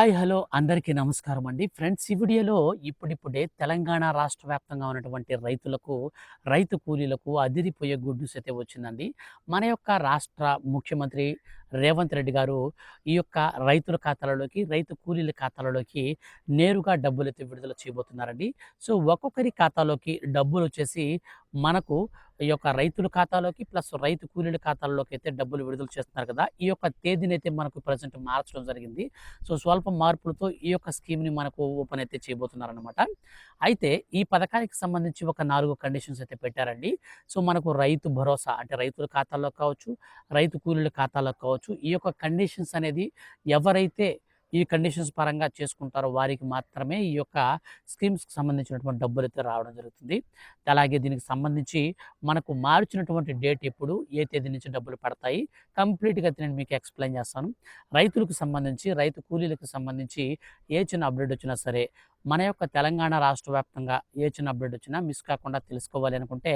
Hi hello అందరికీ నమస్కారం అండి. ఫ్రెండ్స్ ఈ వీడియోలో ఇప్పుడిప్పుడే తెలంగాణ రాష్ట్ర వ్యాప్తంగా ఉన్నటువంటి రైతులకు రైతు కూలీలకు అదిరిపోయే గుడ్ న్యూస్ అయితే వచ్చిందండి. మన యొక్క రాష్ట్ర ముఖ్యమంత్రి రేవంత్ రెడ్డి గారు ఈ యొక్క రైతుల ఖాతాలలోకి రైతు కూలీల ఖాతాలలోకి నేరుగా డబ్బులు అయితే విడుదల చేయబోతున్నారండి. సో ఒక్కొక్కరి ఖాతాలోకి డబ్బులు వచ్చేసి మనకు ఈ యొక్క రైతుల ఖాతాలోకి ప్లస్ రైతు కూలీల ఖాతాల్లోకి అయితే డబ్బులు విడుదల చేస్తున్నారు కదా. ఈ యొక్క తేదీని అయితే మనకు ప్రజెంట్ మార్చడం జరిగింది. సో స్వల్ప మార్పులతో ఈ యొక్క స్కీమ్ని మనకు ఓపెన్ అయితే చేయబోతున్నారనమాట అయితే ఈ పథకానికి సంబంధించి ఒక నాలుగు కండిషన్స్ అయితే పెట్టారండి. సో మనకు రైతు భరోసా అంటే రైతుల ఖాతాల్లో కావచ్చు రైతు కూలీల ఖాతాలో కావచ్చు ఈ యొక్క కండిషన్స్ అనేది ఎవరైతే ఈ కండిషన్స్ పరంగా చేసుకుంటారో వారికి మాత్రమే ఈ యొక్క స్కీమ్స్కి సంబంధించినటువంటి డబ్బులు అయితే రావడం జరుగుతుంది. అలాగే దీనికి సంబంధించి మనకు మార్చినటువంటి డేట్ ఎప్పుడు ఏ తేదీ నుంచి డబ్బులు పడతాయి కంప్లీట్గా అయితే నేను మీకు ఎక్స్ప్లెయిన్ చేస్తాను. రైతులకు సంబంధించి రైతు కూలీలకు సంబంధించి ఏ చిన్న అప్డేట్ వచ్చినా సరే మన యొక్క తెలంగాణ రాష్ట్ర వ్యాప్తంగా ఏ చిన్న అప్డేట్ వచ్చినా మిస్ కాకుండా తెలుసుకోవాలి అనుకుంటే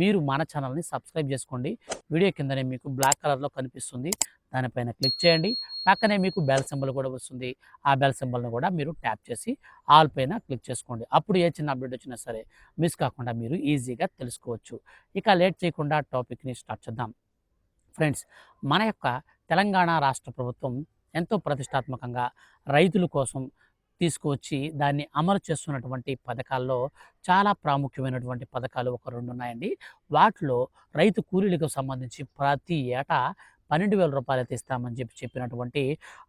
మీరు మన ఛానల్ని సబ్స్క్రైబ్ చేసుకోండి. వీడియో కిందనే మీకు బ్లాక్ కలర్లో కనిపిస్తుంది. దానిపైన క్లిక్ చేయండి. పక్కనే మీకు బెల్ సింబల్ కూడా వస్తుంది. ఆ బెల్ సింబల్ని కూడా మీరు ట్యాప్ చేసి ఆల్ పైన క్లిక్ చేసుకోండి. అప్పుడు ఏ చిన్న అప్డేట్ వచ్చినా సరే మిస్ కాకుండా మీరు ఈజీగా తెలుసుకోవచ్చు. ఇక లేట్ చేయకుండా టాపిక్ని స్టార్ట్ చేద్దాం. ఫ్రెండ్స్ మన యొక్క తెలంగాణ రాష్ట్ర ప్రభుత్వం ఎంతో ప్రతిష్టాత్మకంగా రైతుల కోసం తీసుకువచ్చి దాన్ని అమలు చేస్తున్నటువంటి పథకాల్లో చాలా ప్రాముఖ్యమైనటువంటి పథకాలు ఒక రెండు ఉన్నాయండి. వాటిలో రైతు కూలీలకు సంబంధించి ప్రతి ఏటా పన్నెండు వేల రూపాయలు ఇస్తామని చెప్పి చెప్పినటువంటి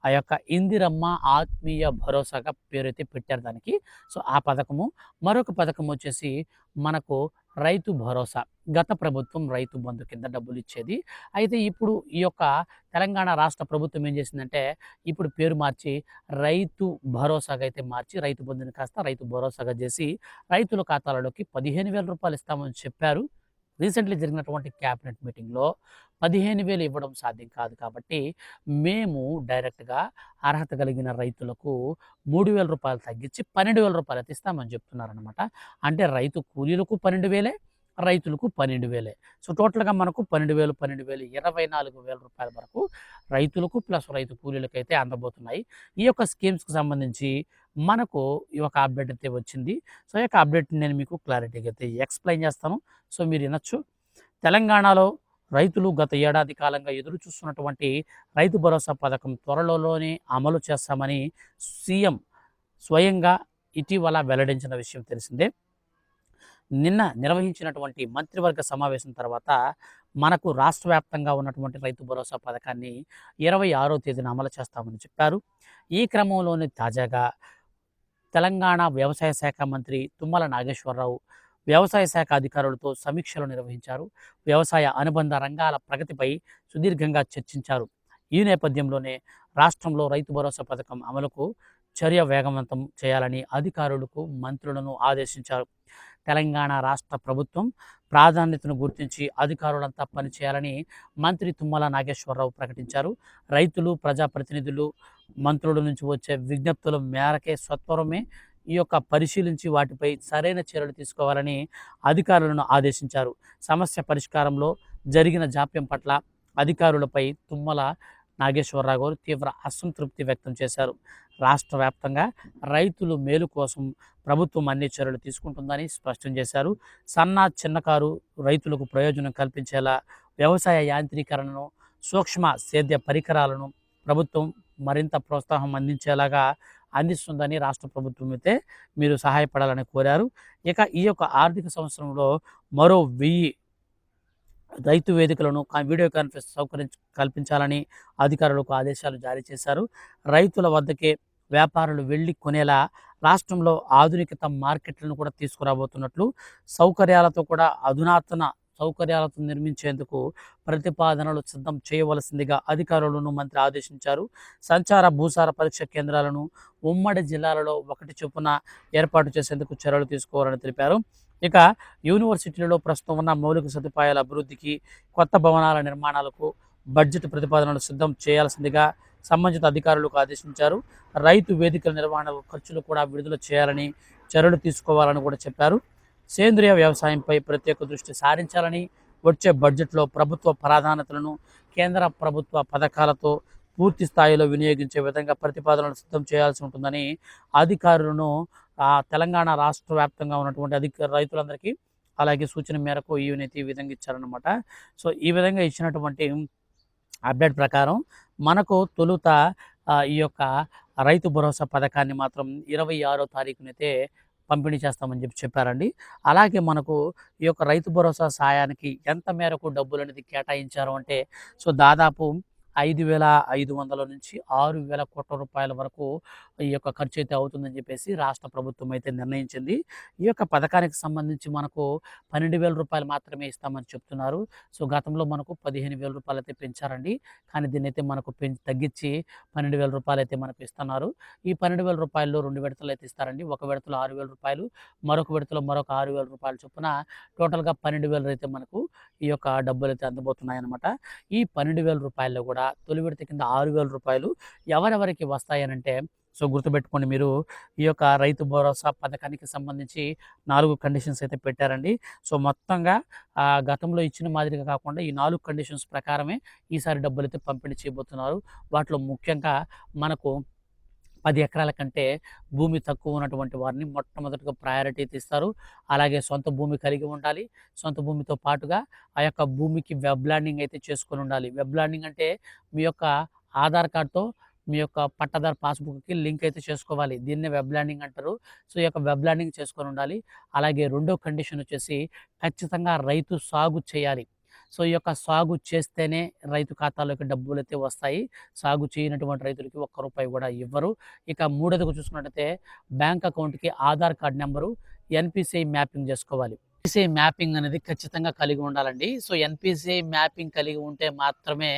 ఆ యొక్క ఇందిరమ్మ ఆత్మీయ భరోసాగా పేరైతే పెట్టారు దానికి. సో ఆ పథకము. మరొక పథకం వచ్చేసి మనకు రైతు భరోసా. గత ప్రభుత్వం రైతు బంధు కింద డబ్బులు ఇచ్చేది. అయితే ఇప్పుడు ఈ యొక్క తెలంగాణ రాష్ట్ర ప్రభుత్వం ఏం చేసిందంటే ఇప్పుడు పేరు మార్చి రైతు భరోసాగా అయితే మార్చి రైతు బంధుని కాస్త రైతు భరోసాగా చేసి రైతుల ఖాతాలలోకి పదిహేను వేల రూపాయలు ఇస్తామని చెప్పారు. రీసెంట్లీ జరిగినటువంటి క్యాబినెట్ మీటింగ్లో పదిహేను వేలు ఇవ్వడం సాధ్యం కాదు కాబట్టి మేము డైరెక్ట్గా అర్హత కలిగిన రైతులకు మూడు వేల రూపాయలు తగ్గించి పన్నెండు వేల రూపాయలు ఇస్తామని చెప్తున్నారనమాట అంటే రైతు కూలీలకు పన్నెండు వేలే రైతులకు పన్నెండు వేలే. సో టోటల్గా మనకు పన్నెండు వేలు పన్నెండు వేలు ఇరవై నాలుగు వేల రూపాయల వరకు రైతులకు ప్లస్ రైతు కూలీలకు అయితే అందబోతున్నాయి. ఈ యొక్క స్కీమ్స్కి సంబంధించి మనకు ఈ యొక్క అప్డేట్ అయితే వచ్చింది. సో ఈ యొక్క అప్డేట్ నేను మీకు క్లారిటీగా అయితే ఎక్స్ప్లెయిన్ చేస్తాను. సో మీరు వినొచ్చు. తెలంగాణలో రైతులు గత ఏడాది కాలంగా ఎదురు చూస్తున్నటువంటి రైతు భరోసా పథకం త్వరలోనే అమలు చేస్తామని సీఎం స్వయంగా ఇటీవల వెల్లడించిన విషయం తెలిసిందే. నిన్న నిర్వహించినటువంటి మంత్రివర్గ సమావేశం తర్వాత మనకు రాష్ట్ర వ్యాప్తంగా ఉన్నటువంటి రైతు భరోసా పథకాన్ని ఇరవై ఆరో తేదీన అమలు చేస్తామని చెప్పారు. ఈ క్రమంలోనే తాజాగా తెలంగాణ వ్యవసాయ శాఖ మంత్రి తుమ్మల నాగేశ్వరరావు వ్యవసాయ శాఖ అధికారులతో సమీక్షలు నిర్వహించారు. వ్యవసాయ అనుబంధ రంగాల ప్రగతిపై సుదీర్ఘంగా చర్చించారు. ఈ నేపథ్యంలోనే రాష్ట్రంలో రైతు భరోసా పథకం అమలుకు చర్య వేగవంతం చేయాలని అధికారులకు మంత్రులను ఆదేశించారు. తెలంగాణ రాష్ట్ర ప్రభుత్వం ప్రాధాన్యతను గుర్తించి అధికారులంతా పనిచేయాలని మంత్రి తుమ్మల నాగేశ్వరరావు ప్రకటించారు. రైతులు ప్రజాప్రతినిధులు మంత్రుల నుంచి వచ్చే విజ్ఞప్తుల మేరకే సత్వరమే ఈ యొక్క పరిశీలించి వాటిపై సరైన చర్యలు తీసుకోవాలని అధికారులను ఆదేశించారు. సమస్య పరిష్కారంలో జరిగిన జాప్యం పట్ల అధికారులపై తుమ్మల నాగేశ్వరరావు గారు తీవ్ర అసంతృప్తి వ్యక్తం చేశారు. రాష్ట్ర వ్యాప్తంగా రైతులు మేలు కోసం ప్రభుత్వం అన్ని చర్యలు తీసుకుంటుందని స్పష్టం చేశారు. సన్న చిన్నకారు రైతులకు ప్రయోజనం కల్పించేలా వ్యవసాయ యాంత్రీకరణను సూక్ష్మ సేద్య పరికరాలను ప్రభుత్వం మరింత ప్రోత్సాహం అందించేలాగా అందిస్తుందని రాష్ట్ర ప్రభుత్వం అయితే మీరు సహాయపడాలని కోరారు. ఇక ఈ యొక్క ఆర్థిక సంవత్సరంలో మరో వెయ్యి రైతు వేదికలను వీడియో కాన్ఫరెన్స్ సౌకర్యం కల్పించాలని అధికారులకు ఆదేశాలు జారీ చేశారు. రైతుల వద్దకే వ్యాపారులు వెళ్ళి కొనేలా రాష్ట్రంలో ఆధునికత మార్కెట్లను కూడా తీసుకురాబోతున్నట్లు సౌకర్యాలతో కూడా అధునాతన సౌకర్యాలతో నిర్మించేందుకు ప్రతిపాదనలు సిద్ధం చేయవలసిందిగా అధికారులను మంత్రి ఆదేశించారు. సంచార భూసార పరీక్ష కేంద్రాలను ఉమ్మడి జిల్లాలలో ఒకటి చొప్పున ఏర్పాటు చేసేందుకు చర్యలు తీసుకోవాలని తెలిపారు. ఇక యూనివర్సిటీలలో ప్రస్తుతం ఉన్న మౌలిక సదుపాయాల అభివృద్ధికి కొత్త భవనాల నిర్మాణాలకు బడ్జెట్ ప్రతిపాదనలు సిద్ధం చేయాల్సిందిగా సంబంధిత అధికారులకు ఆదేశించారు. రైతు వేదికల నిర్వహణ ఖర్చులు కూడా విడుదల చేయాలని చర్యలు తీసుకోవాలని కూడా చెప్పారు. సేంద్రియ వ్యవసాయంపై ప్రత్యేక దృష్టి సారించాలని వచ్చే బడ్జెట్లో ప్రభుత్వ ప్రాధాన్యతలను కేంద్ర ప్రభుత్వ పథకాలతో పూర్తి స్థాయిలో వినియోగించే విధంగా ప్రతిపాదనలు సిద్ధం చేయాల్సి ఉంటుందని అధికారులను ఆ తెలంగాణ రాష్ట్ర వ్యాప్తంగా ఉన్నటువంటి అధిక రైతులందరికీ అలాగే సూచన మేరకు ఈవెనైతే ఈ విధంగా ఇచ్చారనమాట సో ఈ విధంగా ఇచ్చినటువంటి అప్డేట్ ప్రకారం మనకు తొలుత ఈ యొక్క రైతు భరోసా పథకాన్ని మాత్రం ఇరవై ఆరో తారీఖునైతే పంపిణీ చేస్తామని చెప్పి చెప్పారండి. అలాగే మనకు ఈ యొక్క రైతు భరోసా సాయానికి ఎంత మేరకు డబ్బులు అనేది కేటాయించారు అంటే సో దాదాపు ఐదు వేల ఐదు వందల నుంచి ఆరు వేల కోట్ల రూపాయల వరకు ఈ యొక్క ఖర్చు అయితే అవుతుందని చెప్పేసి రాష్ట్ర ప్రభుత్వం అయితే నిర్ణయించింది. ఈ యొక్క పథకానికి సంబంధించి మనకు పన్నెండు వేల రూపాయలు మాత్రమే ఇస్తామని చెప్తున్నారు. సో గతంలో మనకు పదిహేను వేల రూపాయలు అయితే పెంచారండి. కానీ దీన్ని అయితే మనకు పెంచి తగ్గించి పన్నెండు వేల రూపాయలు అయితే మనకు ఇస్తున్నారు. ఈ పన్నెండు వేల రూపాయల్లో రెండు విడతలు అయితే ఇస్తారండి. ఒక విడతలో ఆరు వేల రూపాయలు మరొక విడతలో మరొక ఆరు వేల రూపాయలు చొప్పున టోటల్గా పన్నెండు వేలు అయితే మనకు ఈ యొక్క డబ్బులు అయితే అందబోతున్నాయి అనమాట ఈ పన్నెండు వేల రూపాయల్లో కూడా తొలి విడత కింద ఆరు వేల రూపాయలు ఎవరెవరికి వస్తాయనంటే సో గుర్తుపెట్టుకోండి మీరు ఈ యొక్క రైతు భరోసా పథకానికి సంబంధించి నాలుగు కండిషన్స్ అయితే పెట్టారండి. సో మొత్తంగా ఆ, గతంలో ఇచ్చిన మాదిరిగా కాకుండా ఈ నాలుగు కండిషన్స్ ప్రకారమే ఈసారి డబ్బులు అయితే పంపిణీ చేయబోతున్నారు. వాటిలో ముఖ్యంగా మనకు పది ఎకరాల కంటే భూమి తక్కువ ఉన్నటువంటి వారిని మొట్టమొదటిగా ప్రయారిటీ ఇస్తారు అలాగే సొంత భూమి కలిగి ఉండాలి. సొంత భూమితో పాటుగా ఆ యొక్క భూమికి వెబ్ ల్యాండింగ్ అయితే చేసుకొని ఉండాలి. వెబ్ ల్యాండింగ్ అంటే మీ యొక్క ఆధార్ కార్డ్తో మీ యొక్క పట్టాదార్ పాస్బుక్కి లింక్ అయితే చేసుకోవాలి. దీన్నే వెబ్ ల్యాండింగ్ అంటారు. సో ఈ యొక్క వెబ్ ల్యాండింగ్ చేసుకొని ఉండాలి. అలాగే రెండో కండిషన్ వచ్చేసి ఖచ్చితంగా రైతు సాగు చేయాలి. సో ఈ యొక్క సాగు చేస్తేనే రైతు ఖాతాలోకి డబ్బులు అయితే వస్తాయి. సాగు చేయనటువంటి రైతులకి ఒక్క రూపాయి కూడా ఇవ్వరు. ఇక మూడోదిగా చూసుకున్నట్టయితే బ్యాంక్ అకౌంట్కి Aadhaar card number NPCI mapping చేసుకోవాలి. ఎన్పిసిఐ మ్యాపింగ్ అనేది ఖచ్చితంగా కలిగి ఉండాలండి. సో ఎన్పిసిఐ మ్యాపింగ్ కలిగి ఉంటే మాత్రమే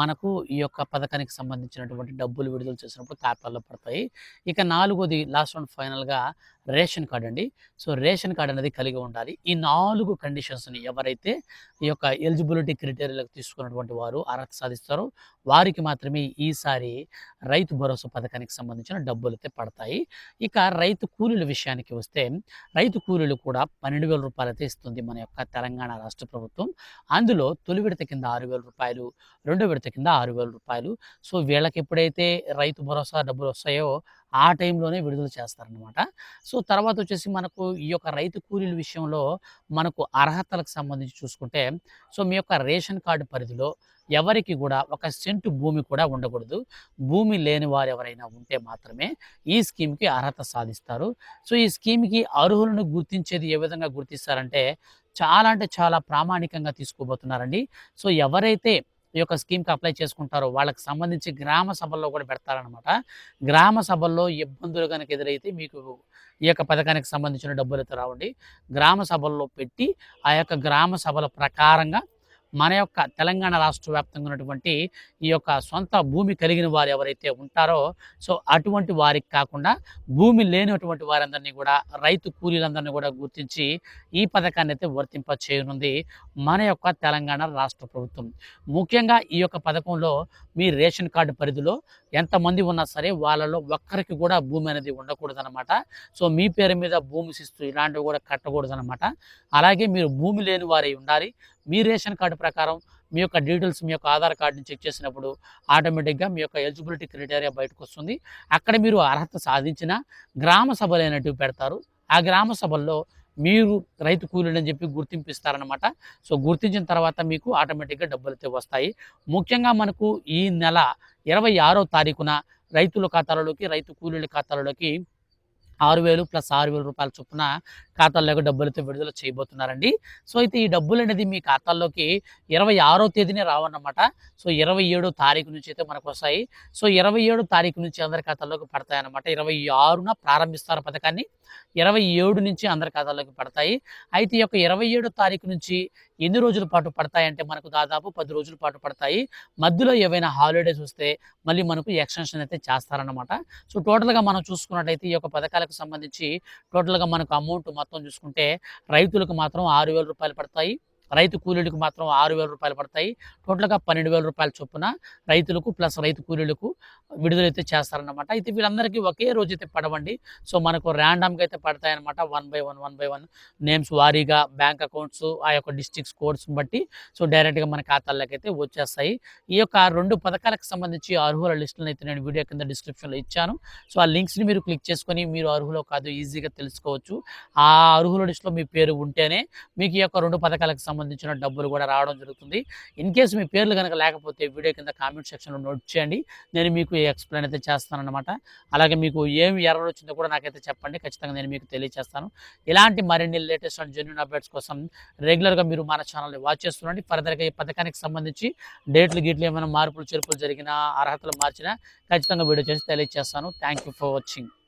మనకు ఈ యొక్క పథకానికి సంబంధించినటువంటి డబ్బులు విడుదల చేసినప్పుడు తాపాల్లో పడతాయి. ఇక నాలుగోది లాస్ట్ వన్ ఫైనల్గా రేషన్ కార్డ్ అండి. సో రేషన్ కార్డ్ అనేది కలిగి ఉండాలి. ఈ నాలుగు కండిషన్స్ని ఎవరైతే ఈ యొక్క ఎలిజిబిలిటీ క్రైటీరియాలకు తీసుకున్నటువంటి వారు అర్హత సాధిస్తారో వారికి మాత్రమే ఈసారి రైతు భరోసా పథకానికి సంబంధించిన డబ్బులు అయితే పడతాయి. ఇక రైతు కూలీల విషయానికి వస్తే రైతు కూలీలు కూడా పన్నెండు వేల రూపాయలు అయితే ఇస్తుంది మన యొక్క తెలంగాణ రాష్ట్ర ప్రభుత్వం. అందులో తొలి విడత కింద ఆరు వేల రూపాయలు రెండో విడత కింద ఆరు వేల రూపాయలు. సో వీళ్ళకి ఎప్పుడైతే రైతు భరోసా డబ్బులు వస్తాయో ఆ టైంలోనే విడుదల చేస్తారనమాట సో తర్వాత వచ్చేసి మనకు ఈ యొక్క రైతు కూలీల విషయంలో మనకు అర్హతలకు సంబంధించి చూసుకుంటే సో మీ యొక్క రేషన్ కార్డు పరిధిలో ఎవరికి కూడా ఒక సెంటు భూమి కూడా ఉండకూడదు. భూమి లేని వారు ఎవరైనా ఉంటే మాత్రమే ఈ స్కీమ్కి అర్హత సాధిస్తారు. సో ఈ స్కీమ్కి అర్హులను గుర్తించేది ఏ విధంగా గుర్తిస్తారంటే చాలా అంటే చాలా ప్రామాణికంగా తీసుకోబోతున్నారండి. సో ఎవరైతే ఈ యొక్క స్కీమ్కి అప్లై చేసుకుంటారో వాళ్ళకి సంబంధించి గ్రామ సభల్లో కూడా పెడతారనమాట గ్రామ సభల్లో ఇబ్బందులు కనుక ఎదురైతే మీకు ఈ యొక్క పథకానికి సంబంధించిన డబ్బులు అయితే రావండి. గ్రామ సభల్లో పెట్టి ఆ యొక్క గ్రామ సభల ప్రకారంగా మన యొక్క తెలంగాణ రాష్ట్ర వ్యాప్తంగా ఉన్నటువంటి ఈ యొక్క సొంత భూమి కలిగిన వారు ఎవరైతే ఉంటారో సో అటువంటి వారికి కాకుండా భూమి లేనటువంటి వారందరినీ కూడా రైతు కూలీలందరినీ కూడా గుర్తించి ఈ పథకాన్ని అయితే వర్తింప చేయనుంది మన యొక్క తెలంగాణ రాష్ట్ర ప్రభుత్వం. ముఖ్యంగా ఈ యొక్క పథకంలో మీ రేషన్ కార్డు పరిధిలో ఎంతమంది ఉన్నా సరే వాళ్ళలో ఒక్కరికి కూడా భూమి అనేది ఉండకూడదనమాట సో మీ పేరు మీద భూమి శిస్తు ఇలాంటివి కూడా కట్టకూడదనమాట అలాగే మీరు భూమి లేని వారై ఉండాలి. మీ రేషన్ కార్డు ప్రకారం మీ యొక్క డీటెయిల్స్ మీ యొక్క ఆధార్ కార్డుని చెక్ చేసినప్పుడు ఆటోమేటిక్గా మీ యొక్క ఎలిజిబిలిటీ క్రైటీరియా బయటకు వస్తుంది అక్కడ మీరు అర్హత సాధించిన గ్రామ సభలు అనేటివి పెడతారు. ఆ గ్రామ సభల్లో మీరు రైతు కూలీలు అని చెప్పి గుర్తింపు ఇస్తారనమాట సో గుర్తించిన తర్వాత మీకు ఆటోమేటిక్గా డబ్బులు అయితే వస్తాయి. ముఖ్యంగా మనకు ఈ నెల ఇరవై ఆరో తారీఖున రైతుల ఖాతాలలోకి రైతు కూలీల ఖాతాలలోకి ఆరు వేలు ప్లస్ ఆరు వేల రూపాయల చొప్పున ఖాతాల్లోకి డబ్బులతో విడుదల చేయబోతున్నారండి. సో అయితే ఈ డబ్బులు అనేది మీ ఖాతాల్లోకి ఇరవై ఆరో తేదీనే రావన్నమాట. సో ఇరవై ఏడో తారీఖు నుంచి అయితే మనకు వస్తాయి. సో ఇరవై ఏడో తారీఖు నుంచి అందరి ఖాతాల్లోకి పడతాయన్నమాట. ఇరవై ఆరున ప్రారంభిస్తారు పథకాన్ని. ఇరవై ఏడు నుంచి అందరి ఖాతాల్లోకి పడతాయి. అయితే ఈ యొక్క ఇరవై ఏడో తారీఖు నుంచి ఎన్ని రోజుల పాటు పడతాయి అంటే మనకు దాదాపు పది రోజుల పాటు పడతాయి. మధ్యలో ఏవైనా హాలిడేస్ వస్తే మళ్ళీ మనకు ఎక్స్టెన్షన్ అయితే చేస్తారన్నమాట. సో టోటల్గా మనం చూసుకున్నట్టయితే ఈ యొక్క పథకాలకు సంబంధించి టోటల్గా మనకు అమౌంట్ మొత్తం చూసుకుంటే రైతులకు మాత్రం ఆరు వేల రూపాయలు పడతాయి. రైతు కూలీలకు మాత్రం ఆరు వేల రూపాయలు పడతాయి. టోటల్గా పన్నెండు వేల రూపాయల చొప్పున రైతులకు ప్లస్ రైతు కూలీలకు విడుదలైతే చేస్తారన్నమాట. అయితే వీళ్ళందరికీ ఒకే రోజు అయితే పడవండి. సో మనకు ర్యాండమ్గా అయితే పడతాయి అనమాట one by one one by one names వారీగా బ్యాంక్ అకౌంట్స్ ఆ యొక్క డిస్ట్రిక్ట్స్ కోడ్స్ బట్టి. సో డైరెక్ట్గా మన ఖాతాల్లోకి అయితే వచ్చేస్తాయి. ఈ యొక్క రెండు పథకాలకు సంబంధించి అర్హుల లిస్టులను అయితే నేను వీడియో కింద డిస్క్రిప్షన్లో ఇచ్చాను. సో ఆ లింక్స్ని మీరు క్లిక్ చేసుకొని మీరు అర్హులో కాదు ఈజీగా తెలుసుకోవచ్చు. ఆ అర్హుల లిస్టులో మీ పేరు ఉంటేనే మీకు ఈ యొక్క రెండు పథకాలకు సంబంధించిన డబ్బులు కూడా రావడం జరుగుతుంది. ఇన్ కేసు మీ పేర్లు కనుక లేకపోతే వీడియో కింద కామెంట్ సెక్షన్లో నోట్ చేయండి. నేను మీకు ఎక్స్ప్లెయిన్ అయితే చేస్తానన్నమాట. అలాగే మీకు ఏమి ఎర్రర్ వచ్చిందో కూడా నాకైతే చెప్పండి. ఖచ్చితంగా నేను మీకు తెలియజేస్తాను ఇలాంటి మరిన్ని లేటెస్ట్ అండ్ జెన్యున్ అప్డేట్స్ కోసం రెగ్యులర్గా మీరు మన ఛానల్ని వాచ్ చేస్తుండండి ఫర్దర్గా ఈ పథకానికి సంబంధించి డేట్లు గీట్లు ఏమైనా మార్పులు చేర్పులు జరిగినా అర్హతలు మార్చినా ఖచ్చితంగా వీడియో చేసి తెలియజేస్తాను థ్యాంక్ యూ ఫర్ వాచింగ్